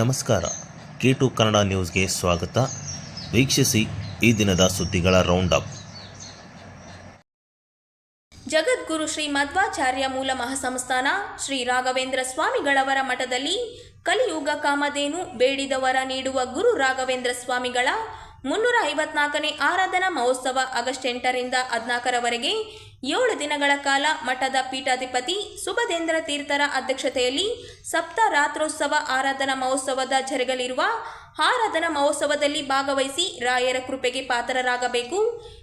ನಮಸ್ಕಾರ. K to Kannada ನ್ಯೂಸ್ಗೆ ಸ್ವಾಗತ. ವೀಕ್ಷಿಸಿ ಈ ದಿನದ ಸುದ್ದಿಗಳ ರೌಂಡ್ ಅಪ್ ಜಗದ್ಗುರು ಶ್ರೀ ಮಧ್ವಾಚಾರ್ಯ ಮೂಲ ಮಹಾಸಂಸ್ಥಾನ ಶ್ರೀ ರಾಘವೇಂದ್ರ ಸ್ವಾಮಿಗಳವರ ಮಠದಲ್ಲಿ ಕಲಿಯುಗ ಕಾಮಧೇನು ಬೇಡಿದವರ ನೀಡುವ ಗುರು ರಾಘವೇಂದ್ರ ಸ್ವಾಮಿಗಳ ಮುನ್ನೂರ ಐವತ್ನಾಲ್ಕನೇ ಆರಾಧನಾ ಮಹೋತ್ಸವ ಆಗಸ್ಟ್ ಎಂಟರಿಂದ ಹದಿನಾಲ್ಕರವರೆಗೆ ಏಳು ದಿನಗಳ ಕಾಲ ಮಠದ ಪೀಠಾಧಿಪತಿ ಸುಭದೇಂದ್ರ ತೀರ್ಥರ ಅಧ್ಯಕ್ಷತೆಯಲ್ಲಿ ಸಪ್ತ ರಾತ್ರೋತ್ಸವ ಆರಾಧನಾ ಮಹೋತ್ಸವದ ಜರುಗಲಿರುವ ಆರಾಧನಾ ಮಹೋತ್ಸವದಲ್ಲಿ ಭಾಗವಹಿಸಿ ರಾಯರ ಕೃಪೆಗೆ ಪಾತ್ರರಾಗಬೇಕು.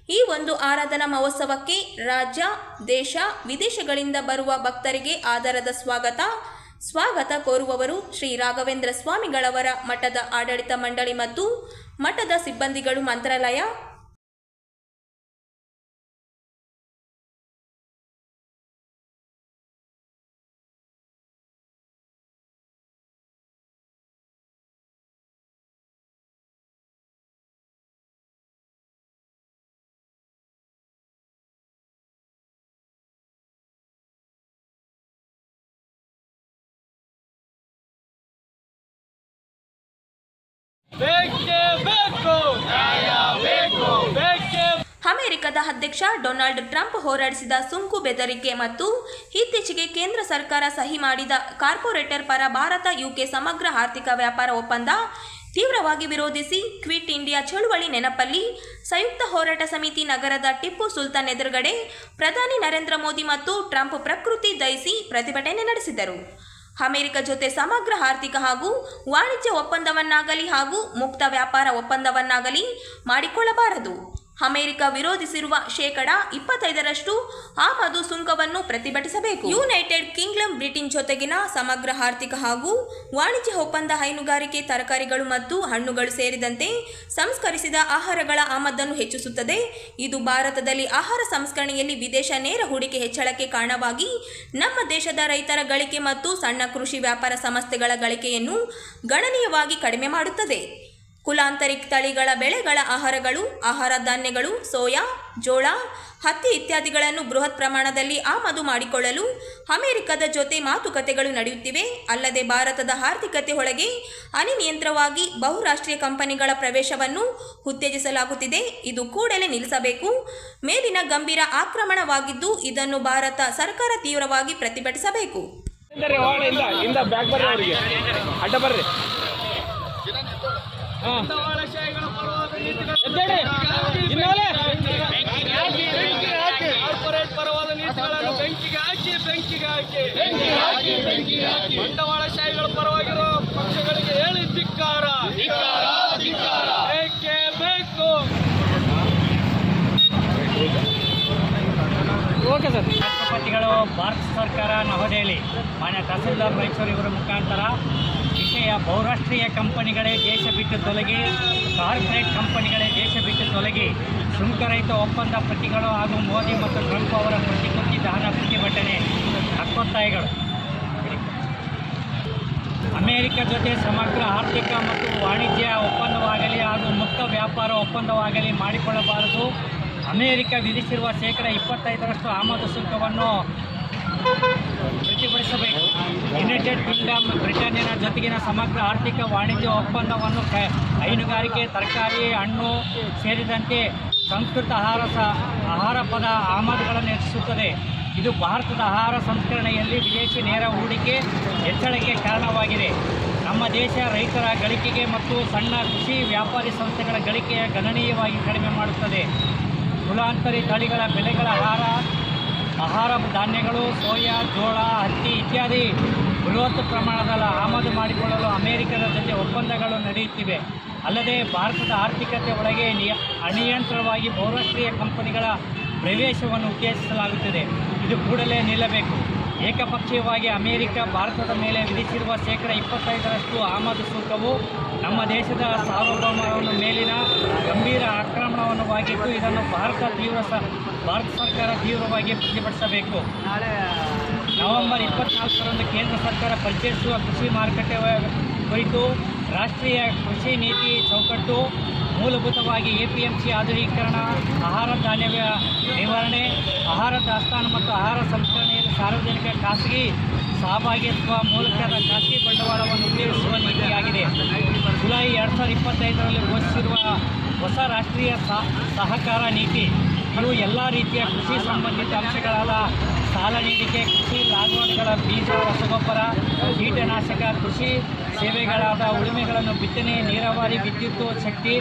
ಈ ಒಂದು ಆರಾಧನಾ ಮಹೋತ್ಸವಕ್ಕೆ ರಾಜ್ಯ, ದೇಶ, ವಿದೇಶಗಳಿಂದ ಬರುವ ಭಕ್ತರಿಗೆ ಆಧಾರದ ಸ್ವಾಗತ. ಸ್ವಾಗತ ಕೋರುವವರು ಶ್ರೀ ರಾಘವೇಂದ್ರ ಸ್ವಾಮಿಗಳವರ ಮಠದ ಆಡಳಿತ ಮಂಡಳಿ ಮತ್ತು ಮಠದ ಸಿಬ್ಬಂದಿಗಳು ಮಂತ್ರಾಲಯ ಅಮೆರಿಕದ ಅಧ್ಯಕ್ಷ ಡೊನಾಲ್ಡ್ ಟ್ರಂಪ್ ಹೋರಾಡಿಸಿದ ಸುಂಕು ಬೆದರಿಕೆ ಮತ್ತು ಇತ್ತೀಚೆಗೆ ಕೇಂದ್ರ ಸರ್ಕಾರ ಸಹಿ ಮಾಡಿದ ಕಾರ್ಪೊರೇಟರ್ ಪರ ಭಾರತ ಯುಕೆ ಸಮಗ್ರ ಆರ್ಥಿಕ ವ್ಯಾಪಾರ ಒಪ್ಪಂದ ತೀವ್ರವಾಗಿ ವಿರೋಧಿಸಿ ಕ್ವಿಟ್ ಇಂಡಿಯಾ ಚಳುವಳಿ ನೆನಪಲ್ಲಿ ಸಂಯುಕ್ತ ಹೋರಾಟ ಸಮಿತಿ ನಗರದ ಟಿಪ್ಪು ಸುಲ್ತಾನ್ ಎದುರುಗಡೆ ಪ್ರಧಾನಿ ನರೇಂದ್ರ ಮೋದಿ ಮತ್ತು ಟ್ರಂಪ್ ಪ್ರಕೃತಿ ದಯಿಸಿ ಪ್ರತಿಭಟನೆ ನಡೆಸಿದರು. ಅಮೆರಿಕ ಜೊತೆ ಸಮಗ್ರ ಆರ್ಥಿಕ ಹಾಗೂ ವಾಣಿಜ್ಯ ಒಪ್ಪಂದವನ್ನಾಗಲಿ ಹಾಗೂ ಮುಕ್ತ ವ್ಯಾಪಾರ ಒಪ್ಪಂದವನ್ನಾಗಲಿ ಮಾಡಿಕೊಳ್ಳಬಾರದು. ಅಮೆರಿಕ ವಿರೋಧಿಸಿರುವ ಶೇಕಡ ಇಪ್ಪತ್ತೈದರಷ್ಟು ಆಮದು ಸುಂಕವನ್ನು ಪ್ರತಿಭಟಿಸಬೇಕು. ಯುನೈಟೆಡ್ ಕಿಂಗ್ಡಮ್ ಬ್ರಿಟನ್ ಜೊತೆಗಿನ ಸಮಗ್ರ ಆರ್ಥಿಕ ಹಾಗೂ ವಾಣಿಜ್ಯ ಒಪ್ಪಂದ ಹೈನುಗಾರಿಕೆ, ತರಕಾರಿಗಳು ಮತ್ತು ಹಣ್ಣುಗಳು ಸೇರಿದಂತೆ ಸಂಸ್ಕರಿಸಿದ ಆಹಾರಗಳ ಆಮದನ್ನು ಹೆಚ್ಚಿಸುತ್ತದೆ. ಇದು ಭಾರತದಲ್ಲಿ ಆಹಾರ ಸಂಸ್ಕರಣೆಯಲ್ಲಿ ವಿದೇಶ ನೇರ ಹೂಡಿಕೆ ಹೆಚ್ಚಳಕ್ಕೆ ಕಾರಣವಾಗಿ ನಮ್ಮ ದೇಶದ ರೈತರ ಗಳಿಕೆ ಮತ್ತು ಸಣ್ಣ ಕೃಷಿ ವ್ಯಾಪಾರ ಸಂಸ್ಥೆಗಳ ಗಳಿಕೆಯನ್ನು ಗಣನೀಯವಾಗಿ ಕಡಿಮೆ ಮಾಡುತ್ತದೆ. ಕುಲಾಂತರಿಕ ತಳಿಗಳ ಬೆಳೆಗಳ ಆಹಾರಗಳು, ಆಹಾರ ಧಾನ್ಯಗಳು, ಸೋಯಾ, ಜೋಳ, ಹತ್ತಿ ಇತ್ಯಾದಿಗಳನ್ನು ಬೃಹತ್ ಪ್ರಮಾಣದಲ್ಲಿ ಆಮದು ಮಾಡಿಕೊಳ್ಳಲು ಅಮೆರಿಕದ ಜೊತೆ ಮಾತುಕತೆಗಳು ನಡೆಯುತ್ತಿವೆ. ಅಲ್ಲದೆ ಭಾರತದ ಆರ್ಥಿಕತೆ ಒಳಗೆ ಅನಿಯಂತ್ರವಾಗಿ ಬಹುರಾಷ್ಟ್ರೀಯ ಕಂಪನಿಗಳ ಪ್ರವೇಶವನ್ನು ಉತ್ತೇಜಿಸಲಾಗುತ್ತಿದೆ. ಇದು ಕೂಡಲೇ ನಿಲ್ಲಿಸಬೇಕು. ಮೇಲಿನ ಗಂಭೀರ ಆಕ್ರಮಣವಾಗಿದ್ದು ಇದನ್ನು ಭಾರತ ಸರ್ಕಾರ ತೀವ್ರವಾಗಿ ಪ್ರತಿಭಟಿಸಬೇಕು ಇಂದ ಹೋಗೋಣ ಇಂದ ಇಂದ ಬ್ಯಾಗ್ ಬರ್ರಿ ಅವರಿಗೆ ಅಡ್ಡ ಬರ್ರಿ ಕಾರ್ಪೊರೇಟ್ ಪರವಾದ ನೀತಿಗಳನ್ನು ಬೆಂಕಿಗೆ ಹಾಕಿ ಬೆಂಕಿಗೆ ಹಾಕಿ ಬಂಡವಾಳಶಾಹಿಗಳ ಪರವಾಗಿರೋ ಪಕ್ಷಗಳಿಗೆ ಹೇಳಿ ಧಿಕ್ಕಾರ ಬೇಕೇ ಬೇಕು ಓಕೆ ಸರ್. ರಾಷ್ಟ್ರಪತಿಗಳು, ಭಾರತ ಸರ್ಕಾರ ನವದೆಹಲಿ. ಮಾನ್ಯ ತಹಸೀಲ್ದಾರ್ ಮೈಸೂರು ಇವರ ಮುಖಾಂತರ ವಿಷಯ ಬಹುರಾಷ್ಟ್ರೀಯ ಕಂಪನಿಗಳೇ ದೇಶ ಬಿಟ್ಟು ತೊಲಗಿ, ಕಾರ್ಪೊರೇಟ್ ಕಂಪನಿಗಳೇ ದೇಶ ಬಿಟ್ಟು ತೊಲಗಿ ಸುಂಕರಹಿತ ಒಪ್ಪಂದ ಪ್ರತಿಗಳು ಹಾಗೂ ಮೋದಿ ಮತ್ತು ಟ್ರಂಪ್ ಅವರ ಪ್ರತಿಕೃತಿ ದಹನ ಪ್ರತಿಭಟನೆ ಹಕ್ಕೊತ್ತಾಯಗಳು ಅಮೆರಿಕ ಜೊತೆ ಸಮಗ್ರ ಆರ್ಥಿಕ ಮತ್ತು ವಾಣಿಜ್ಯ ಒಪ್ಪಂದವಾಗಲಿ ಹಾಗೂ ಮುಕ್ತ ವ್ಯಾಪಾರ ಒಪ್ಪಂದವಾಗಲಿ ಮಾಡಿಕೊಳ್ಳಬಾರದು. ಅಮೆರಿಕ ವಿಧಿಸಿರುವ ಶೇಕಡ ಇಪ್ಪತ್ತೈದರಷ್ಟು ಆಮದು ಶುಲ್ಕವನ್ನು ಪ್ರತಿಭಟಿಸಬೇಕು. ಯುನೈಟೆಡ್ ಕಿಂಗ್ಡಮ್ ಬ್ರಿಟನ್ನಿನ ಜೊತೆಗಿನ ಸಮಗ್ರ ಆರ್ಥಿಕ ವಾಣಿಜ್ಯ ಒಪ್ಪಂದವನ್ನು ಹೈನುಗಾರಿಕೆ, ತರಕಾರಿ, ಹಣ್ಣು ಸೇರಿದಂತೆ ಸಂಸ್ಕೃತ ಆಹಾರ ಸಹ ಆಹಾರ ಪದ ಆಮದುಗಳನ್ನು ಹೆಚ್ಚಿಸುತ್ತದೆ. ಇದು ಭಾರತದ ಆಹಾರ ಸಂಸ್ಕರಣೆಯಲ್ಲಿ ವಿದೇಶಿ ನೇರ ಹೂಡಿಕೆ ಹೆಚ್ಚಳಕ್ಕೆ ಕಾರಣವಾಗಿದೆ. ನಮ್ಮ ದೇಶ ರೈತರ ಗಳಿಕೆಗೆ ಮತ್ತು ಸಣ್ಣ ಕೃಷಿ ವ್ಯಾಪಾರಿ ಸಂಸ್ಥೆಗಳ ಗಳಿಕೆಯ ಗಣನೀಯವಾಗಿ ಕಡಿಮೆ ಮಾಡುತ್ತದೆ. ಕುಲಾಂತರಿ ತಳಿಗಳ ಬೆಳೆಗಳ ಆಹಾರ ಆಹಾರ ಧಾನ್ಯಗಳು, ಸೋಯಾ, ಜೋಳ, ಹತ್ತಿ ಇತ್ಯಾದಿ ಬೃಹತ್ ಪ್ರಮಾಣದಲ್ಲಿ ಆಮದು ಮಾಡಿಕೊಳ್ಳಲು ಅಮೆರಿಕದ ಜೊತೆ ಒಪ್ಪಂದಗಳು ನಡೆಯುತ್ತಿವೆ. ಅಲ್ಲದೆ ಭಾರತದ ಆರ್ಥಿಕತೆ ಒಳಗೆ ನಿಯ ಅನಿಯಂತ್ರಿತವಾಗಿ ಬಹುರಾಷ್ಟ್ರೀಯ ಕಂಪನಿಗಳ ಪ್ರವೇಶವನ್ನು ಉತ್ತೇಜಿಸಲಾಗುತ್ತಿದೆ. ಇದು ಕೂಡಲೇ ನಿಲ್ಲಬೇಕು. ಏಕಪಕ್ಷೀಯವಾಗಿ ಅಮೆರಿಕ, ಭಾರತದ ಮೇಲೆ ವಿಧಿಸಿರುವ ಶೇಕಡ ಇಪ್ಪತ್ತೈದರಷ್ಟು ಆಮದು ಸುಂಕವು ನಮ್ಮ ದೇಶದ ಸಾರ್ವಭೌಮವನ್ನು ಮೇಲಿನ ಗಂಭೀರ ಆಕ್ರಮಣವಾಗಿದ್ದು ಇದನ್ನು ಭಾರತ ತೀವ್ರ ಭಾರತ ಸರ್ಕಾರ ತೀವ್ರವಾಗಿ ಪ್ರತಿಭಟಿಸಬೇಕು. ನವೆಂಬರ್ ಇಪ್ಪತ್ನಾಲ್ಕರಂದು ಕೇಂದ್ರ ಸರ್ಕಾರ ಪರಿಚಯಿಸುವ ಕೃಷಿ ಮಾರುಕಟ್ಟೆ ಕುರಿತು ರಾಷ್ಟ್ರೀಯ ಕೃಷಿ ನೀತಿ ಚೌಕಟ್ಟು ಮೂಲಭೂತವಾಗಿ ಎ ಪಿ ಎಂ ಸಿ ಆಧುನೀಕರಣ ಆಹಾರ ಧಾನ್ಯ ನಿರ್ವಹಣೆ ನಿವಾರಣೆ ಆಹಾರ ದಾಸ್ತಾನು ಮತ್ತು ಆಹಾರ ಸಂಸ್ಕರಣೆಯಲ್ಲಿ ಸಾರ್ವಜನಿಕ ಖಾಸಗಿ ಸಹಭಾಗಿತ್ವ ಮೂಲಕದ ಖಾಸಗಿ ಬಂಡವಾಳವನ್ನು ಉಪಯೋಗಿಸುವ ನೀತಿಯಾಗಿದೆ. ಜುಲೈ ಎರಡು ಸಾವಿರದ ಇಪ್ಪತ್ತೈದರಲ್ಲಿ ಘೋಷಿಸಿರುವ ಹೊಸ ರಾಷ್ಟ್ರೀಯ ಸಹ- ಸಹಕಾರ ನೀತಿ ಇವು ಎಲ್ಲ ರೀತಿಯ ಕೃಷಿ ಸಂಬಂಧಿತ ಅಂಶಗಳಾದ ಸಾಲ ನೀಡಿಕೆ, ಕೃಷಿ ಲಾಗುವಣಿಗಳ ಬೀಜ, ರಸಗೊಬ್ಬರ, ಕೀಟನಾಶಕ, ಕೃಷಿ ಸೇವೆಗಳಾದ ಉಳುಮೆಗಳನ್ನು ಬಿತ್ತನೆ, ನೀರಾವರಿ, ವಿದ್ಯುತ್ ಶಕ್ತಿ,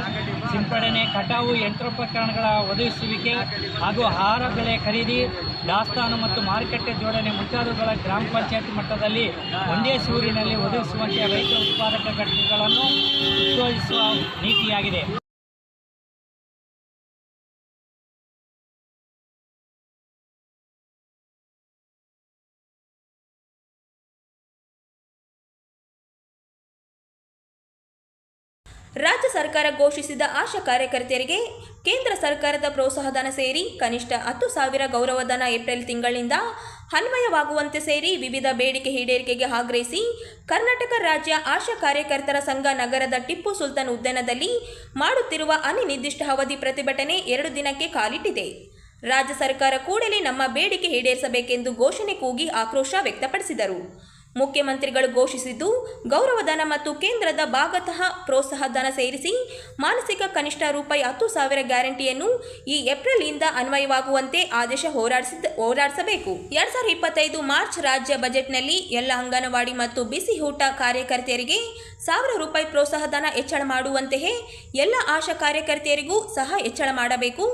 ಸಿಂಪಡಣೆ, ಕಟಾವು, ಯಂತ್ರೋಪಕರಣಗಳ ಒದಗಿಸುವಿಕೆ ಹಾಗೂ ಆಹಾರ ಬೆಳೆ ಖರೀದಿ, ದಾಸ್ತಾನು ಮತ್ತು ಮಾರುಕಟ್ಟೆ ಜೋಡಣೆ ಮುಂತಾದವುಗಳ ಗ್ರಾಮ ಪಂಚಾಯತ್ ಮಟ್ಟದಲ್ಲಿ ಒಂದೇ ಸೂರಿನಲ್ಲಿ ಒದಗಿಸುವಂತೆ ರೈತ ಉತ್ಪಾದಕ ಘಟಕಗಳನ್ನು ಉತ್ತೇಜಿಸುವ ನೀತಿಯಾಗಿದೆ. ರಾಜ್ಯ ಸರ್ಕಾರ ಘೋಷಿಸಿದ ಆಶಾ ಕಾರ್ಯಕರ್ತೆಯರಿಗೆ ಕೇಂದ್ರ ಸರ್ಕಾರದ ಪ್ರೋತ್ಸಾಹಧನ ಸೇರಿ ಕನಿಷ್ಠ ಹತ್ತು ಸಾವಿರ ಗೌರವಧನ ಏಪ್ರಿಲ್ ತಿಂಗಳಿಂದ ಅನ್ವಯವಾಗುವಂತೆ ಸೇರಿ ವಿವಿಧ ಬೇಡಿಕೆ ಈಡೇರಿಕೆಗೆ ಆಗ್ರಹಿಸಿ ಕರ್ನಾಟಕ ರಾಜ್ಯ ಆಶಾ ಕಾರ್ಯಕರ್ತರ ಸಂಘ ನಗರದ ಟಿಪ್ಪು ಸುಲ್ತಾನ್ ಉದ್ಯಾನದಲ್ಲಿ ಮಾಡುತ್ತಿರುವ ಅನಿರ್ದಿಷ್ಟ ಅವಧಿ ಪ್ರತಿಭಟನೆ ಎರಡು ದಿನಕ್ಕೆ ಕಾಲಿಟ್ಟಿದೆ. ರಾಜ್ಯ ಸರ್ಕಾರ ಕೂಡಲೇ ನಮ್ಮ ಬೇಡಿಕೆ ಈಡೇರಿಸಬೇಕೆಂದು ಘೋಷಣೆ ಕೂಗಿ ಆಕ್ರೋಶ ವ್ಯಕ್ತಪಡಿಸಿದರು. ಮುಖ್ಯಮಂತ್ರಿಗಳು ಘೋಷಿಸಿದ್ದು ಗೌರವಧನ ಮತ್ತು ಕೇಂದ್ರದ ಭಾಗತಃ ಪ್ರೋತ್ಸಾಹಧನ ಸೇರಿಸಿ ಮಾನಸಿಕ ಕನಿಷ್ಠ ರೂಪಾಯಿ ಹತ್ತು ಸಾವಿರ ಗ್ಯಾರಂಟಿಯನ್ನು ಈ ಏಪ್ರಿಲ್ನಿಂದ ಅನ್ವಯವಾಗುವಂತೆ ಆದೇಶ ಹೋರಾಡಿಸಿದ ಹೋರಾಡಿಸಬೇಕು. ಎರಡ್ ಸಾವಿರದ ಇಪ್ಪತ್ತೈದು ಮಾರ್ಚ್ ರಾಜ್ಯ ಬಜೆಟ್ನಲ್ಲಿ ಎಲ್ಲ ಅಂಗನವಾಡಿ ಮತ್ತು ಬಿಸಿ ಊಟ ಕಾರ್ಯಕರ್ತೆಯರಿಗೆ ಸಾವಿರ ರೂಪಾಯಿ ಪ್ರೋತ್ಸಾಹಧನ ಹೆಚ್ಚಳ ಮಾಡುವಂತೆಯೇ ಎಲ್ಲ ಆಶಾ ಕಾರ್ಯಕರ್ತೆಯರಿಗೂ ಸಹ ಹೆಚ್ಚಳ ಮಾಡಬೇಕು.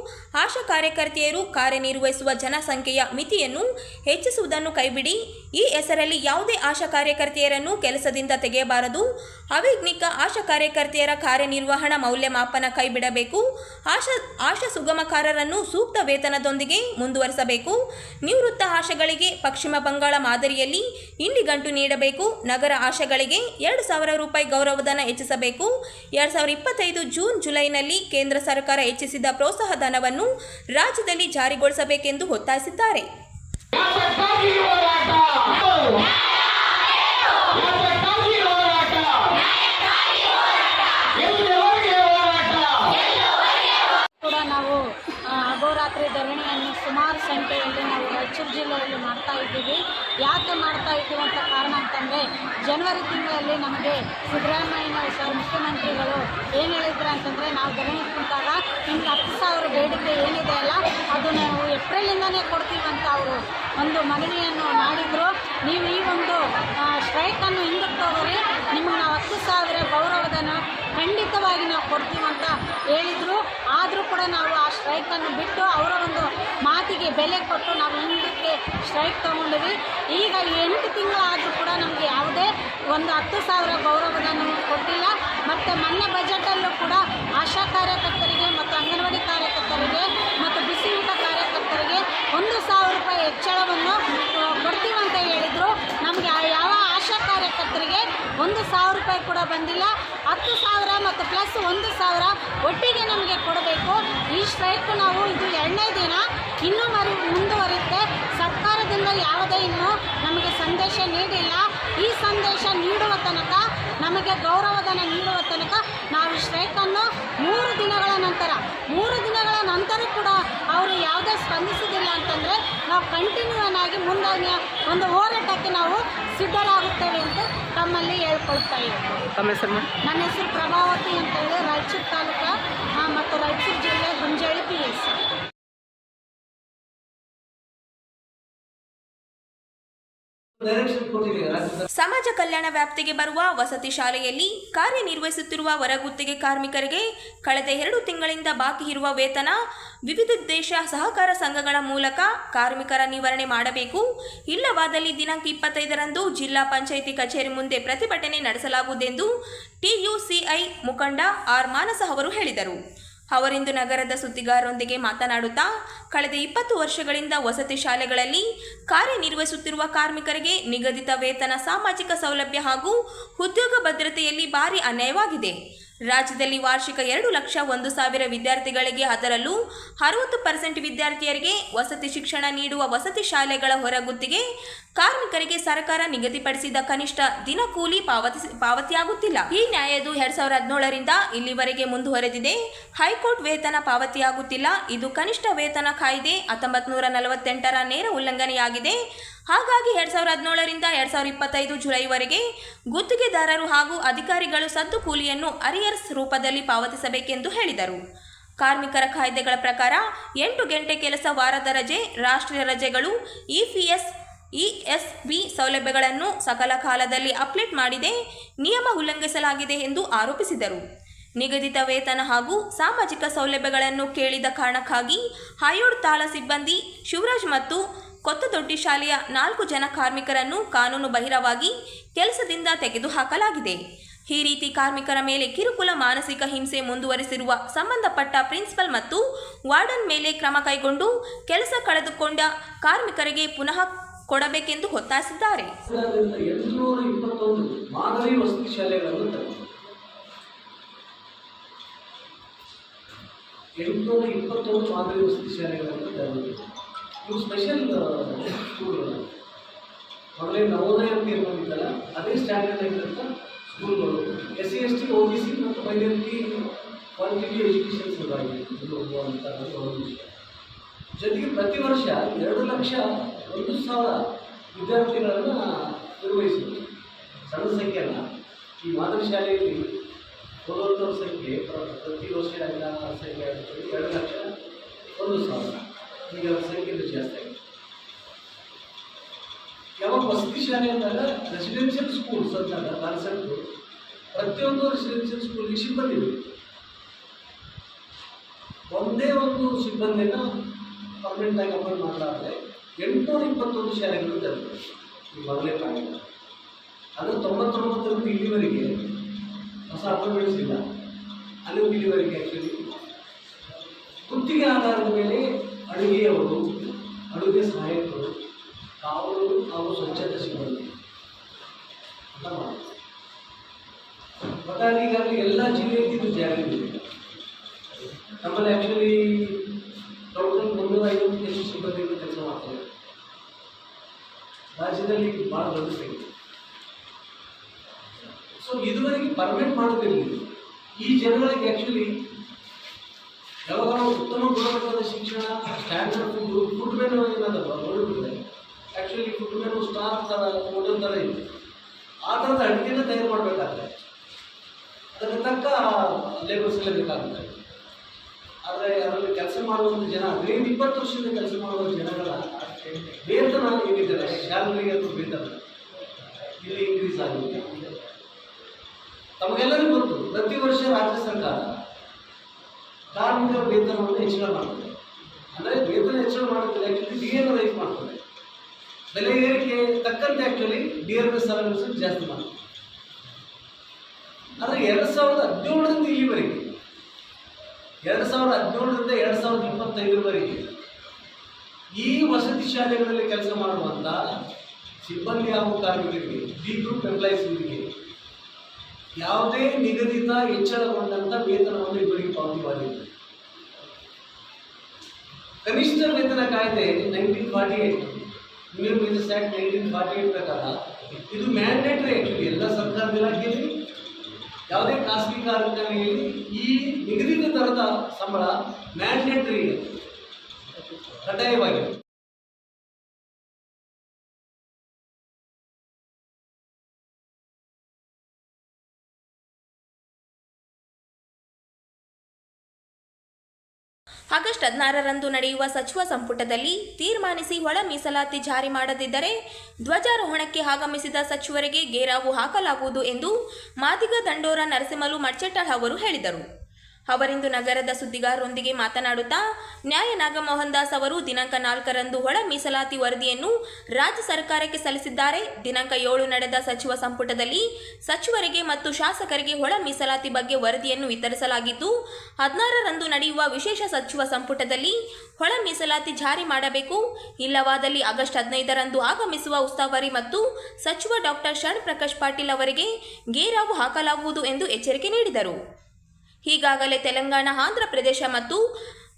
ಆಶಾ ಕಾರ್ಯಕರ್ತೆಯರು ಕಾರ್ಯನಿರ್ವಹಿಸುವ ಜನಸಂಖ್ಯೆಯ ಮಿತಿಯನ್ನು ಹೆಚ್ಚಿಸುವುದನ್ನು ಕೈಬಿಡಿ. ಈ ಹೆಸರಲ್ಲಿ ಯಾವುದೇ ಆಶಾ ಕಾರ್ಯಕರ್ತೆಯರನ್ನು ಕೆಲಸದಿಂದ ತೆಗೆಯಬಾರದು. ಅವೈಜ್ಞಿಕ ಆಶಾ ಕಾರ್ಯಕರ್ತೆಯರ ಕಾರ್ಯನಿರ್ವಹಣಾ ಮೌಲ್ಯಮಾಪನ ಕೈಬಿಡಬೇಕು. ಆಶಾ ಆಶಾ ಸುಗಮಕಾರರನ್ನು ಸೂಕ್ತ ವೇತನದೊಂದಿಗೆ ಮುಂದುವರಿಸಬೇಕು. ನಿವೃತ್ತ ಆಶೆಗಳಿಗೆ ಪಶ್ಚಿಮ ಬಂಗಾಳ ಮಾದರಿಯಲ್ಲಿ ಇಂಡಿಗಂಟು ನೀಡಬೇಕು. ನಗರ ಆಶೆಗಳಿಗೆ ಎರಡು ಸಾವಿರ ರೂಪಾಯಿ ಗೌರವಧನ ಹೆಚ್ಚಿಸಬೇಕು. ಎರಡು ಸಾವಿರದ ಇಪ್ಪತ್ತೈದು ಜೂನ್ ಜುಲೈನಲ್ಲಿ ಕೇಂದ್ರ ಸರ್ಕಾರ ಹೆಚ್ಚಿಸಿದ ಪ್ರೋತ್ಸಾಹಧನವನ್ನು ರಾಜ್ಯದಲ್ಲಿ ಜಾರಿಗೊಳಿಸಬೇಕೆಂದು ಒತ್ತಾಯಿಸಿದ್ದಾರೆ. ಅಹೋರಾತ್ರಿ ಧರಣಿಯನ್ನು ಸುಮಾರು ಸಂಖ್ಯೆಯಲ್ಲಿ ನಾವು ರಾಯಚೂರು ಜಿಲ್ಲೆಯಲ್ಲಿ ಮಾಡ್ತಾ ಇದ್ದೀವಿ. ಯಾಕೆ ಮಾಡ್ತಾ ಇದ್ದೀವಿ ಅಂತ ಕಾರಣ ಅಂತಂದರೆ, ಜನವರಿ ತಿಂಗಳಲ್ಲಿ ನಮಗೆ ಸಿದ್ದರಾಮಯ್ಯ ಸರ್ ಮುಖ್ಯಮಂತ್ರಿಗಳು ಏನು ಹೇಳಿದ್ರು ಅಂತಂದರೆ, ನಾವು ಧರಣಿ ಕುಂತಾಗ ಸಾವಿರ ಬೇಡಿಕೆ ಏನಿದೆ ಅಲ್ಲ, ಅದು ನಾವು ಏಪ್ರಿಲಿಂದನೇ ಕೊಡ್ತೀವಂತ ಅವರು ಒಂದು ಮನವಿಯನ್ನು ಮಾಡಿದರು. ನೀವು ಈ ಒಂದು ಸ್ಟ್ರೈಕನ್ನು ಹಿಂದಕ್ಕೆ ತಗೋರಿ ನಿಮಗೆ ನಾವು ಹತ್ತು ಸಾವಿರ ಗೌರವಧನ ಖಂಡಿತವಾಗಿ ನಾವು ಕೊಡ್ತೀವಂತ ಹೇಳಿದರು. ಆದರೂ ಕೂಡ ನಾವು ಆ ಸ್ಟ್ರೈಕನ್ನು ಬಿಟ್ಟು ಅವರ ಒಂದು ಮಾತಿಗೆ ಬೆಲೆ ಕೊಟ್ಟು ನಾವು ಹಿಂದಕ್ಕೆ ಸ್ಟ್ರೈಕ್ ತಗೊಂಡಿವಿ. ಈಗ ಎಂಟು ತಿಂಗಳು ಆದರೂ ಕೂಡ ನಮಗೆ ಯಾವುದೇ ಒಂದು ಹತ್ತು ಸಾವಿರ ಗೌರವಧನ ಕೊಟ್ಟಿಲ್ಲ. ಮತ್ತು ಮೊನ್ನೆ ಬಜೆಟಲ್ಲೂ ಕೂಡ ಆಶಾ ಕಾರ್ಯಕರ್ತರಿಗೆ ಕಾರ್ಯಕರ್ತರಿಗೆ ಮತ್ತು ಬಿಸಿ ಊಟ ಕಾರ್ಯಕರ್ತರಿಗೆ ಒಂದು ಸಾವಿರ ರೂಪಾಯಿ ಹೆಚ್ಚಳವನ್ನು ಕೊಡ್ತೀವಿ ಕೊಡ್ತೀವಂತ ಹೇಳಿದರು. ನಮಗೆ ಯಾವ ಆಶಾ ಕಾರ್ಯಕರ್ತರಿಗೆ ಒಂದು ಸಾವಿರ ರೂಪಾಯಿ ಕೂಡ ಬಂದಿಲ್ಲ. ಹತ್ತು ಸಾವಿರ ಮತ್ತು ಪ್ಲಸ್ ಒಂದು ಸಾವಿರ ಒಟ್ಟಿಗೆ ನಮಗೆ ಕೊಡಬೇಕು. ಈ ಸ್ಟ್ರೈಕ್ ನಾವು ಇದು ಎರಡನೇ ದಿನ ಇನ್ನೂ ಮರಿ ಮುಂದುವರಿಯುತ್ತೆ. ಸರ್ಕಾರದಿಂದ ಯಾವುದೇ ಇನ್ನೂ ನಮಗೆ ಸಂದೇಶ ನೀಡಿಲ್ಲ. ಈ ಸಂದೇಶ ನೀಡುವ ತನಕ ನಮಗೆ ಗೌರವಧನ ನೀಡುವ ತನಕ ನಾವು ಸ್ಟ್ರೈಕ್ ಸ್ಟ್ರೈಕನ್ನು ಮೂರು ದಿನಗಳ ನಂತರ ಮೂರು ದಿನಗಳ ನಂತರ ಕೂಡ ಅವರು ಯಾವುದೇ ಸ್ಪಂದಿಸುವುದಿಲ್ಲ ಅಂತಂದರೆ ನಾವು ಕಂಟಿನ್ಯೂನ್ ಆಗಿ ಒಂದು ಹೋರಾಟಕ್ಕೆ ನಾವು ಸಿದ್ಧರಾಗುತ್ತೇವೆ ಅಂತ ತಮ್ಮಲ್ಲಿ ಹೇಳ್ಕೊಳ್ತಾ ಇದ್ದೀವಿ ನನ್ನ ಹೆಸರು ಪ್ರಭಾವತಿ ಅಂತ ಹೇಳಿ ರಾಯಚೂರು ತಾಲೂಕು ಮತ್ತು ರಾಯಚೂರು ಜಿಲ್ಲೆ ಗುಂಜಾಳಿ ಪಿ ಎಸ್ ಸಮಾಜ ಕಲ್ಯಾಣ ವ್ಯಾಪ್ತಿಗೆ ಬರುವ ವಸತಿ ಶಾಲೆಯಲ್ಲಿ ಕಾರ್ಯನಿರ್ವಹಿಸುತ್ತಿರುವ ಹೊರಗುತ್ತಿಗೆ ಕಾರ್ಮಿಕರಿಗೆ ಕಳೆದ ಎರಡು ತಿಂಗಳಿಂದ ಬಾಕಿ ಇರುವ ವೇತನ ವಿವಿಧ ದೇಶ ಸಹಕಾರ ಸಂಘಗಳ ಮೂಲಕ ಕಾರ್ಮಿಕರ ನಿವಾರಣೆ ಮಾಡಬೇಕು. ಇಲ್ಲವಾದಲ್ಲಿ ದಿನಾಂಕ ಇಪ್ಪತ್ತೈದರಂದು ಜಿಲ್ಲಾ ಪಂಚಾಯಿತಿ ಕಚೇರಿ ಮುಂದೆ ಪ್ರತಿಭಟನೆ ನಡೆಸಲಾಗುವುದೆಂದು ಟಿಯುಸಿಐ ಮುಖಂಡ ಆರ್ ಮಾನಸ ಅವರು ಹೇಳಿದರು. ಅವರಿಂದು ನಗರದ ಸುದ್ದಿಗಾರರೊಂದಿಗೆ ಮಾತನಾಡುತ್ತಾ ಕಳೆದ ಇಪ್ಪತ್ತು ವರ್ಷಗಳಿಂದ ವಸತಿ ಶಾಲೆಗಳಲ್ಲಿ ಕಾರ್ಯನಿರ್ವಹಿಸುತ್ತಿರುವ ಕಾರ್ಮಿಕರಿಗೆ ನಿಗದಿತ ವೇತನ, ಸಾಮಾಜಿಕ ಸೌಲಭ್ಯ ಹಾಗೂ ಉದ್ಯೋಗ ಭದ್ರತೆಯಲ್ಲಿ ಭಾರಿ ಅನ್ಯಾಯವಾಗಿದೆ. ರಾಜ್ಯದಲ್ಲಿ ವಾರ್ಷಿಕ ಎರಡು ಲಕ್ಷ ಒಂದು ಸಾವಿರ ವಿದ್ಯಾರ್ಥಿಗಳಿಗೆ ಅದರಲ್ಲೂ ಅರವತ್ತು ಪರ್ಸೆಂಟ್ ವಿದ್ಯಾರ್ಥಿಯರಿಗೆ ವಸತಿ ಶಿಕ್ಷಣ ನೀಡುವ ವಸತಿ ಶಾಲೆಗಳ ಹೊರಗುತ್ತಿಗೆ ಕಾರ್ಮಿಕರಿಗೆ ಸರ್ಕಾರ ನಿಗದಿಪಡಿಸಿದ ಕನಿಷ್ಠ ದಿನಕೂಲಿ ಪಾವತಿ ಪಾವತಿಯಾಗುತ್ತಿಲ್ಲ. ಈ ನ್ಯಾಯದು ಎರಡ್ ಸಾವಿರದ ಹದಿನೇಳರಿಂದ ಇಲ್ಲಿವರೆಗೆ ಮುಂದುವರೆದಿದೆ. ಹೈಕೋರ್ಟ್ ವೇತನ ಪಾವತಿಯಾಗುತ್ತಿಲ್ಲ. ಇದು ಕನಿಷ್ಠ ವೇತನ ಕಾಯ್ದೆ ಹತ್ತೊಂಬತ್ತು ನೂರ ನಲವತ್ತೆಂಟರ ನೇರ ಉಲ್ಲಂಘನೆಯಾಗಿದೆ. ಹಾಗಾಗಿ ಎರಡು ಸಾವಿರದ ಹದಿನೇಳರಿಂದ ಎರಡು ಸಾವಿರದ ಇಪ್ಪತ್ತೈದು ಜುಲೈವರೆಗೆ ಗುತ್ತಿಗೆದಾರರು ಹಾಗೂ ಅಧಿಕಾರಿಗಳು ಸದ್ದು ಕೂಲಿಯನ್ನು ಅರಿಯರ್ಸ್ ರೂಪದಲ್ಲಿ ಪಾವತಿಸಬೇಕೆಂದು ಹೇಳಿದರು. ಕಾರ್ಮಿಕರ ಕಾಯ್ದೆಗಳ ಪ್ರಕಾರ ಎಂಟು ಗಂಟೆ ಕೆಲಸ ವಾರದ ರಜೆ, ರಾಷ್ಟ್ರೀಯ ರಜೆಗಳು ಇಪಿಎಸ್ ಇಎಸ್ಬಿ ಸೌಲಭ್ಯಗಳನ್ನು ಸಕಲ ಕಾಲದಲ್ಲಿ ಅಪ್ಡೇಟ್ ಮಾಡಿದೆ, ನಿಯಮ ಉಲ್ಲಂಘಿಸಲಾಗಿದೆ ಎಂದು ಆರೋಪಿಸಿದರು. ನಿಗದಿತ ವೇತನ ಹಾಗೂ ಸಾಮಾಜಿಕ ಸೌಲಭ್ಯಗಳನ್ನು ಕೇಳಿದ ಕಾರಣಕ್ಕಾಗಿ ಹಾಯೋಡ್ ತಾಳ ಸಿಬ್ಬಂದಿ ಶಿವರಾಜ್ ಮತ್ತು ಕೊತ್ತದೊಡ್ಡಿ ಶಾಲೆಯ ನಾಲ್ಕು ಜನ ಕಾರ್ಮಿಕರನ್ನು ಕಾನೂನು ಬಹಿರವಾಗಿ ಕೆಲಸದಿಂದ ತೆಗೆದುಹಾಕಲಾಗಿದೆ. ಈ ರೀತಿ ಕಾರ್ಮಿಕರ ಮೇಲೆ ಕಿರುಕುಳ, ಮಾನಸಿಕ ಹಿಂಸೆ ಮುಂದುವರೆಸಿರುವ ಸಂಬಂಧಪಟ್ಟ ಪ್ರಿನ್ಸಿಪಲ್ ಮತ್ತು ವಾರ್ಡನ್ ಮೇಲೆ ಕ್ರಮ ಕೈಗೊಂಡು ಕೆಲಸ ಕಳೆದುಕೊಂಡ ಕಾರ್ಮಿಕರಿಗೆ ಪುನಃ ಕೊಡಬೇಕೆಂದು ಒತ್ತಾಯಿಸಿದ್ದಾರೆ. ಎಂಟುನೂರ ಇಪ್ಪತ್ತೊಂದು ಮಾದರಿ ವಸತಿ ಶಾಲೆಗಳನ್ನು ಇವು ಸ್ಪೆಷಲ್ ಸ್ಕೂಲ್ ಮೊದಲೇ ನವೋದಯ ಅಂತ ಏನು ಅದೇ ಸ್ಟ್ಯಾಂಡರ್ಡ್ ಆಗಿರುವಂಥ ಸ್ಕೂಲ್ಗಳು S C S T O B C ಮತ್ತು ಮೈನಾರಿಟಿ ಕ್ವಾಲಿಟಿ ಎಜುಕೇಷನ್ ಶುರುವಾಗಿದೆ ಇದು ಜೊತೆಗೆ ಪ್ರತಿ ವರ್ಷ ಎರಡು ಲಕ್ಷ ಒಂದು ಸಾವಿರ ವಿದ್ಯಾರ್ಥಿಗಳನ್ನು ನಿರ್ವಹಿಸಿದ್ರು ಸಣ್ಣ ಸಂಖ್ಯೆ ಅಲ್ಲ. ಈ ಮಾದರಿ ಶಾಲೆಯಲ್ಲಿ ಓದುವಂಥವ್ರ ಸಂಖ್ಯೆ ಪ್ರತಿ ವರ್ಷ ಸಂಖ್ಯೆ ಎರಡು ಲಕ್ಷ ಒಂದು ಸಾವಿರ. ಈಗ ಅವ್ರ ಸಂಖ್ಯೆ ಜಾಸ್ತಿ ಆಗಿದೆ. ಯಾವಾಗ ವಸತಿ ಶಾಲೆ ಅಂದಾಗ ರೆಸಿಡೆನ್ಷಿಯಲ್ ಸ್ಕೂಲ್ಸ್ ಅಂದಾಗ ಪ್ರತಿಯೊಂದು ರೆಸಿಡೆನ್ಷಿಯಲ್ ಸ್ಕೂಲ್ಗೆ ಸಿಬ್ಬಂದಿ ಒಂದೇ ಒಂದು ಸಿಬ್ಬಂದಿನ ಪರ್ಮನೆಂಟ್ ಆಗಿ ಅಪಾಯಿಂಟ್ ಮಾಡಲಾದ್ರೆ ಎಂಟುನೂರ ಇಪ್ಪತ್ತೊಂದು ಶಾಲೆಗಳು ತರಬೇಕು ಈ ಮೊದಲೇ ಕಾಣಿಲ್ಲ ಅದು ತೊಂಬತ್ತೊಂಬತ್ತರಿಂದ ಇಲ್ಲಿವರೆಗೆ ಹೊಸ ಅಪಾಯಿಂಟ್ಮೆಂಟ್ಸ್ ಇಲ್ಲ ಅಲ್ಲಿ ಇಲ್ಲಿವರೆಗೆ ಆ್ಯಕ್ಚುಲಿ ಗುತ್ತಿಗೆ ಆಧಾರದ ಮೇಲೆ ಅಡುಗೆಯವರು ಅಡುಗೆ ಸಹಾಯಕರು ಕಾವಲು ಹಾಗೂ ಸ್ವಚ್ಛತೆ ಸಿಬ್ಬಂದಿ ಅಂತ ಈಗಾಗಲೇ ಎಲ್ಲ ಜಿಲ್ಲೆಯಲ್ಲಿ ಇದು. ಜಾರಿಯಲ್ಲಿದೆ ನಮ್ಮಲ್ಲಿ ಆ್ಯಕ್ಚುಲಿ ತೌಸಂಡ್ ಮುನ್ನೂರ ಐವತ್ತು ಎಷ್ಟು ಸಿಬ್ಬಂದಿಗಳು ಕೆಲಸ ಮಾಡ್ತಾರೆ. ರಾಜ್ಯದಲ್ಲಿ ಭಾಳ ದೊಡ್ಡ ಸಂಖ್ಯೆ. ಸೊ ಇದುವರೆಗೆ ಪರ್ಮನೆಂಟ್ ಮಾಡೋದಿರಲಿಲ್ಲ ಈ ಜನಗಳಿಗೆ ಆ್ಯಕ್ಚುಲಿ ಯಾವಾಗ ಉತ್ತಮ ಗುಣಮಟ್ಟದ ಶಿಕ್ಷಣ ಸ್ಟ್ಯಾಂಡರ್ಡ್ ಫುಡ್ ಫುಡ್ ಮೆನು ಏನದಲ್ಲ ನೋಡಿಬಿಟ್ರೆ ಆ್ಯಕ್ಚುಲಿ ಫುಡ್ ಮೆನು ಸ್ಟಾರ್ ಥರ ಹೋಟೆಲ್ ಥರ ಇದೆ ಆ ಥರದ ಅಡುಗೆನ ತಯಾರು ಮಾಡಬೇಕಾಗ್ತದೆ ಅದಕ್ಕೆ ತಕ್ಕ ಲೇಬರ್ಸ್ ಬೇಕಾಗುತ್ತೆ. ಆದರೆ ಅದರಲ್ಲಿ ಕೆಲಸ ಮಾಡುವಂಥ ಜನ ಹದಿನೈದು ಇಪ್ಪತ್ತು ವರ್ಷದಿಂದ ಕೆಲಸ ಮಾಡುವ ಜನಗಳ ವೇತನ ಏನಿದ್ದಾರೆ ಶಾಲೆಗಳಿಗೆ ಅದು ವೇತನ? ಇಲ್ಲಿ ಇನ್ಕ್ರೀಸ್ ಆಗಿದೆ. ತಮಗೆಲ್ಲರಿಗೂ ಗೊತ್ತು, ಪ್ರತಿ ವರ್ಷ ರಾಜ್ಯ ಸರ್ಕಾರ ಕಾರ್ಮಿಕರ ವೇತನವನ್ನು ಹೆಚ್ಚಳ ಮಾಡ್ತದೆ. ಅಂದರೆ ವೇತನ ಹೆಚ್ಚಳ ಮಾಡುತ್ತದೆ ಆ್ಯಕ್ಚುಲಿ ಡಿ ಎನ್ ರೈಸ್ ಮಾಡ್ತದೆ. ಬೆಲೆ ಏರಿಕೆ ತಕ್ಕಂತೆ actually D N S service ಜಾಸ್ತಿ ಮಾಡ್ತದೆ. ಆದರೆ ಎರಡು ಸಾವಿರದ ಹದಿನೇಳರಿಂದ ಇಲ್ಲಿವರೆಗೆ, ಎರಡು ಸಾವಿರದ ಹದಿನೇಳರಿಂದ ಎರಡು ಸಾವಿರದ ಇಪ್ಪತ್ತೈದರವರೆಗೆ ಈ ವಸತಿ ಶಾಲೆಗಳಲ್ಲಿ ಕೆಲಸ ಮಾಡುವಂಥ ಸಿಬ್ಬಂದಿ ಹಾಗೂ ಕಾರ್ಮಿಕರಿಗೆ ಡಿ ಗ್ರೂಪ್ ಎಂಪ್ಲಾಯೀಸ್ಗಳಿಗೆ ಯಾವುದೇ ನಿಗದಿತ ಹೆಚ್ಚಳಗೊಂಡಂಥ ವೇತನವನ್ನು ಇವರಿಗೆ ಪಾವತಿ ಮಾಡಿಲ್ಲ. ಕನಿಷ್ಠ ವೇತನ ಕಾಯ್ದೆ nineteen forty eight minimum wages act nineteen forty eight ಪ್ರಕಾರ ಇದು ಮ್ಯಾಂಡೇಟರಿ ಆ್ಯಕ್ಚುಲಿ ಎಲ್ಲ ಸರ್ಕಾರದ ಇಲಾಖೆಯಲ್ಲಿ ಯಾವುದೇ ಖಾಸಗಿ ಕಾರ್ಖಾನೆಯಲ್ಲಿ ಈ ನಿಗದಿತ ದರದ ಸಂಬಳ ಮ್ಯಾಂಡೇಟರಿ ಕಡ್ಡಾಯವಾಗಿದೆ. ಆಗಸ್ಟ್ ಹದಿನಾರರಂದು ನಡೆಯುವ ಸಚಿವ ಸಂಪುಟದಲ್ಲಿ ತೀರ್ಮಾನಿಸಿ ಒಳ ಮೀಸಲಾತಿ ಜಾರಿ ಮಾಡದಿದ್ದರೆ ಧ್ವಜಾರೋಹಣಕ್ಕೆ ಆಗಮಿಸಿದ ಸಚಿವರಿಗೆ ಗೇರಾವು ಹಾಕಲಾಗುವುದು ಎಂದು ಮಾದಿಗ ದಂಡೋರ ನರಸಿಂಹಲು ಮಡ್ಚಟ್ಟ ಅವರು ಹೇಳಿದರು. ಅವರಿಂದು ನಗರದ ಸುದ್ದಿಗಾರರೊಂದಿಗೆ ಮಾತನಾಡುತ್ತಾ, ನ್ಯಾಯ ನಾಗಮೋಹನ್ ದಾಸ್ ಅವರು ದಿನಾಂಕ ನಾಲ್ಕರಂದು ಒಳ ಮೀಸಲಾತಿ ವರದಿಯನ್ನು ರಾಜ್ಯ ಸರ್ಕಾರಕ್ಕೆ ಸಲ್ಲಿಸಿದ್ದಾರೆ. ದಿನಾಂಕ ಏಳು ನಡೆದ ಸಚಿವ ಸಂಪುಟದಲ್ಲಿ ಸಚಿವರಿಗೆ ಮತ್ತು ಶಾಸಕರಿಗೆ ಒಳ ಮೀಸಲಾತಿ ಬಗ್ಗೆ ವರದಿಯನ್ನು ವಿತರಿಸಲಾಗಿದ್ದು, ಹದಿನಾರರಂದು ನಡೆಯುವ ವಿಶೇಷ ಸಚಿವ ಸಂಪುಟದಲ್ಲಿ ಒಳ ಮೀಸಲಾತಿ ಜಾರಿ ಮಾಡಬೇಕು. ಇಲ್ಲವಾದಲ್ಲಿ ಆಗಸ್ಟ್ ಹದಿನೈದರಂದು ಆಗಮಿಸುವ ಉಸ್ತುವಾರಿ ಮತ್ತು ಸಚಿವ ಡಾಕ್ಟರ್ ಶರಣ್ ಪ್ರಕಾಶ್ ಪಾಟೀಲ್ ಅವರಿಗೆ ಗೇರಾವು ಹಾಕಲಾಗುವುದು ಎಂದು ಎಚ್ಚರಿಕೆ ನೀಡಿದರು. ಈಗಾಗಲೇ ತೆಲಂಗಾಣ, ಆಂಧ್ರ ಪ್ರದೇಶ ಮತ್ತು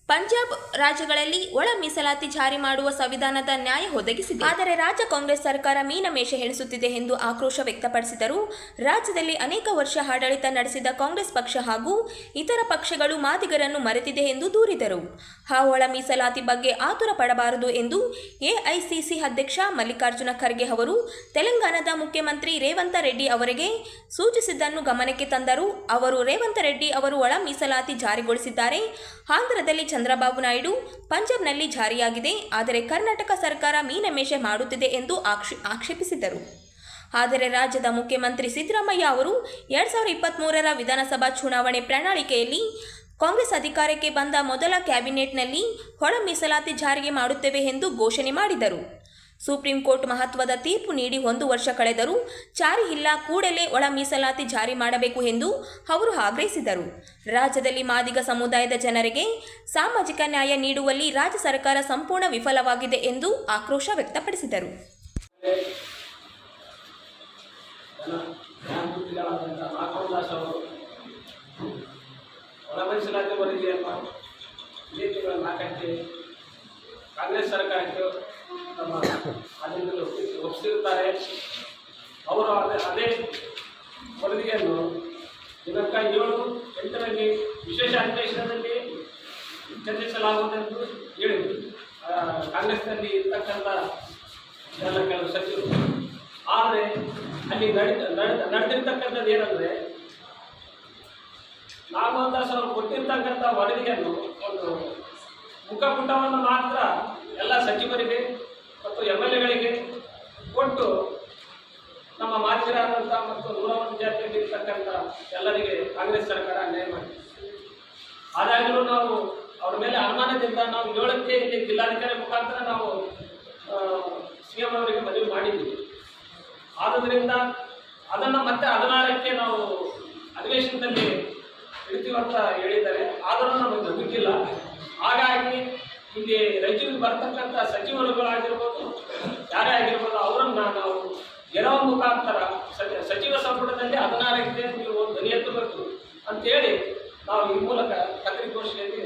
ಪಂಜಾಬ್ ರಾಜ್ಯಗಳಲ್ಲಿ ಒಳ ಮೀಸಲಾತಿ ಜಾರಿ ಮಾಡುವ ಸಂವಿಧಾನದ ನ್ಯಾಯ ಒದಗಿಸಿದೆ. ಆದರೆ ರಾಜ್ಯ ಕಾಂಗ್ರೆಸ್ ಸರ್ಕಾರ ಮೀನಮೇಷ ಎಣಿಸುತ್ತಿದೆ ಎಂದು ಆಕ್ರೋಶ ವ್ಯಕ್ತಪಡಿಸಿದರು. ರಾಜ್ಯದಲ್ಲಿ ಅನೇಕ ವರ್ಷ ಆಡಳಿತ ನಡೆಸಿದ ಕಾಂಗ್ರೆಸ್ ಪಕ್ಷ ಹಾಗೂ ಇತರ ಪಕ್ಷಗಳು ಮಾದಿಗರನ್ನು ಮರೆತಿದೆ ಎಂದು ದೂರಿದರು. ಒಳ ಮೀಸಲಾತಿ ಬಗ್ಗೆ ಆತುರ ಪಡಬಾರದು ಎಂದು ಎಐಸಿಸಿ ಅಧ್ಯಕ್ಷ ಮಲ್ಲಿಕಾರ್ಜುನ ಖರ್ಗೆ ಅವರು ತೆಲಂಗಾಣದ ಮುಖ್ಯಮಂತ್ರಿ ರೇವಂತ ರೆಡ್ಡಿ ಅವರಿಗೆ ಸೂಚಿಸಿದ್ದನ್ನು ಗಮನಕ್ಕೆ ತಂದರು. ಅವರು ರೇವಂತ ರೆಡ್ಡಿ ಅವರು ಒಳ ಮೀಸಲಾತಿ ಜಾರಿಗೊಳಿಸಿದ್ದಾರೆ. ಆಂಧ್ರದಲ್ಲಿ ಚಂದ್ರಬಾಬು ನಾಯ್ಡು ಪಂಜಾಬ್ನಲ್ಲಿ ಜಾರಿಯಾಗಿದೆ. ಆದರೆ ಕರ್ನಾಟಕ ಸರ್ಕಾರ ಮೀನಮೇಷೆ ಮಾಡುತ್ತಿದೆ ಎಂದು ಆಕ್ಷೇ ಆಕ್ಷೇಪಿಸಿದರು ಆದರೆ ರಾಜ್ಯದ ಮುಖ್ಯಮಂತ್ರಿ ಸಿದ್ದರಾಮಯ್ಯ ಅವರು ಎರಡು ಸಾವಿರದ ಇಪ್ಪತ್ತ್ಮೂರರ ವಿಧಾನಸಭಾ ಚುನಾವಣೆ ಪ್ರಣಾಳಿಕೆಯಲ್ಲಿ ಕಾಂಗ್ರೆಸ್ ಅಧಿಕಾರಕ್ಕೆ ಬಂದ ಮೊದಲ ಕ್ಯಾಬಿನೆಟ್ನಲ್ಲಿ ಒಳ ಮೀಸಲಾತಿ ಜಾರಿಗೆ ಮಾಡುತ್ತೇವೆ ಎಂದು ಘೋಷಣೆ ಮಾಡಿದರು. ಸುಪ್ರೀಂ ಕೋರ್ಟ್ ಮಹತ್ವದ ತೀರ್ಪು ನೀಡಿ ಒಂದು ವರ್ಷ ಕಳೆದರೂ ಜಾರಿ ಇಲ್ಲ, ಕೂಡಲೇ ಒಳ ಮೀಸಲಾತಿ ಜಾರಿ ಮಾಡಬೇಕು ಎಂದು ಅವರು ಆಗ್ರಹಿಸಿದರು. ರಾಜ್ಯದಲ್ಲಿ ಮಾದಿಗ ಸಮುದಾಯದ ಜನರಿಗೆ ಸಾಮಾಜಿಕ ನ್ಯಾಯ ನೀಡುವಲ್ಲಿ ರಾಜ್ಯ ಸರ್ಕಾರ ಸಂಪೂರ್ಣ ವಿಫಲವಾಗಿದೆ ಎಂದು ಆಕ್ರೋಶ ವ್ಯಕ್ತಪಡಿಸಿದರು. ನ್ಯಾಯಮೂರ್ತಿಗಳಾದಂಥ ಬರಲಿ ಅಲ್ಲ ನೀತಿಗಳ ಒಳ ಮೀಸಲಾತಿ ವರದಿಯನ್ನು ಇದೇ ತಿಂಗಳ ನಾಲ್ಕಕ್ಕೆ ಕಾಂಗ್ರೆಸ್ ಸರ್ಕಾರಕ್ಕೆ ನಮ್ಮ ಒಪ್ಪಿಸಿ ಒಪ್ಪಿಸಿರುತ್ತಾರೆ ಅವರು ಅದೇ ಅದೇ ವರದಿಯನ್ನು ದಿನಾಂಕ ಏಳು, ಎಂಟರಲ್ಲಿ ವಿಶೇಷ ಅಧಿವೇಶನದಲ್ಲಿ ಚರ್ಚಿಸಲಾಗುವುದೆಂದು ಹೇಳಿದರು. ಕಾಂಗ್ರೆಸ್ನಲ್ಲಿ ಇರ್ತಕ್ಕಂಥ ಕೆಲವು ಸಚಿವರು. ಆದರೆ ಅಲ್ಲಿ ನಡೆದ ನಡೆದಿರ್ತಕ್ಕಂಥದ್ದು ಏನಂದರೆ ನಾಗಮೋಹನ್ ದಾಸ್ ಅವರು ಕೊಟ್ಟಿರ್ತಕ್ಕಂಥ ವರದಿಯನ್ನು ಒಂದು ಮುಖಪುಟವನ್ನು ಮಾತ್ರ ಎಲ್ಲ ಸಚಿವರಿಗೆ ಮತ್ತು ಎಂ ಎಲ್ ಎಗಳಿಗೆ ಕೊಟ್ಟು ನಮ್ಮ ಮಾದಿಗರಾದಂಥ ಮತ್ತು ನೂರ ಒಂದು ಜಾತಿಯಲ್ಲಿ ಇರ್ತಕ್ಕಂಥ ಎಲ್ಲರಿಗೆ ಕಾಂಗ್ರೆಸ್ ಸರ್ಕಾರ ಅನ್ಯಾಯ ಮಾಡಿದೆ ಆದಾಗ್ಯೂ ನಾವು ಅವ್ರ ಮೇಲೆ ಅನುಮಾನದಿಂದ ನಾವು ಏಳಕ್ಕೆ ಇಲ್ಲಿ ಜಿಲ್ಲಾಧಿಕಾರಿ ಮುಖಾಂತರ ನಾವು ಸಿ ಎಂ ಅವರಿಗೆ ಮನವಿ ಮಾಡಿದ್ದೀವಿ ಆದುದರಿಂದ ಅದನ್ನು ಮತ್ತೆ ಹದಿನಾರಕ್ಕೆ ನಾವು ಅಧಿವೇಶನದಲ್ಲಿ ಇಡ್ತೀವಿ ಅಂತ ಹೇಳಿದ್ದಾರೆ ಆದರೂ ನಮಗೆ ನಂಬಿಕಿಲ್ಲ ಹಾಗಾಗಿ ಇಲ್ಲಿ ರಾಯಚೂರಿಗೆ ಬರ್ತಕ್ಕಂಥ ಸಚಿವರುಗಳಾಗಿರ್ಬೋದು ಯಾರೇ ಆಗಿರ್ಬೋದು ಅವರನ್ನ ನಾವು ಗೆರವ ಮುಖಾಂತರ ಸಚಿ- ಸಚಿವ ಸಂಪುಟದಲ್ಲಿ ಹದಿನಾರಕ್ಕೆ ನೀವು ಧ್ವನಿ ಎತ್ತಬೇಕು ಅಂತೇಳಿ ನಾವು ಈ ಮೂಲಕ ಪತ್ರಿಕೋಷ್ಠಿಯಲ್ಲಿ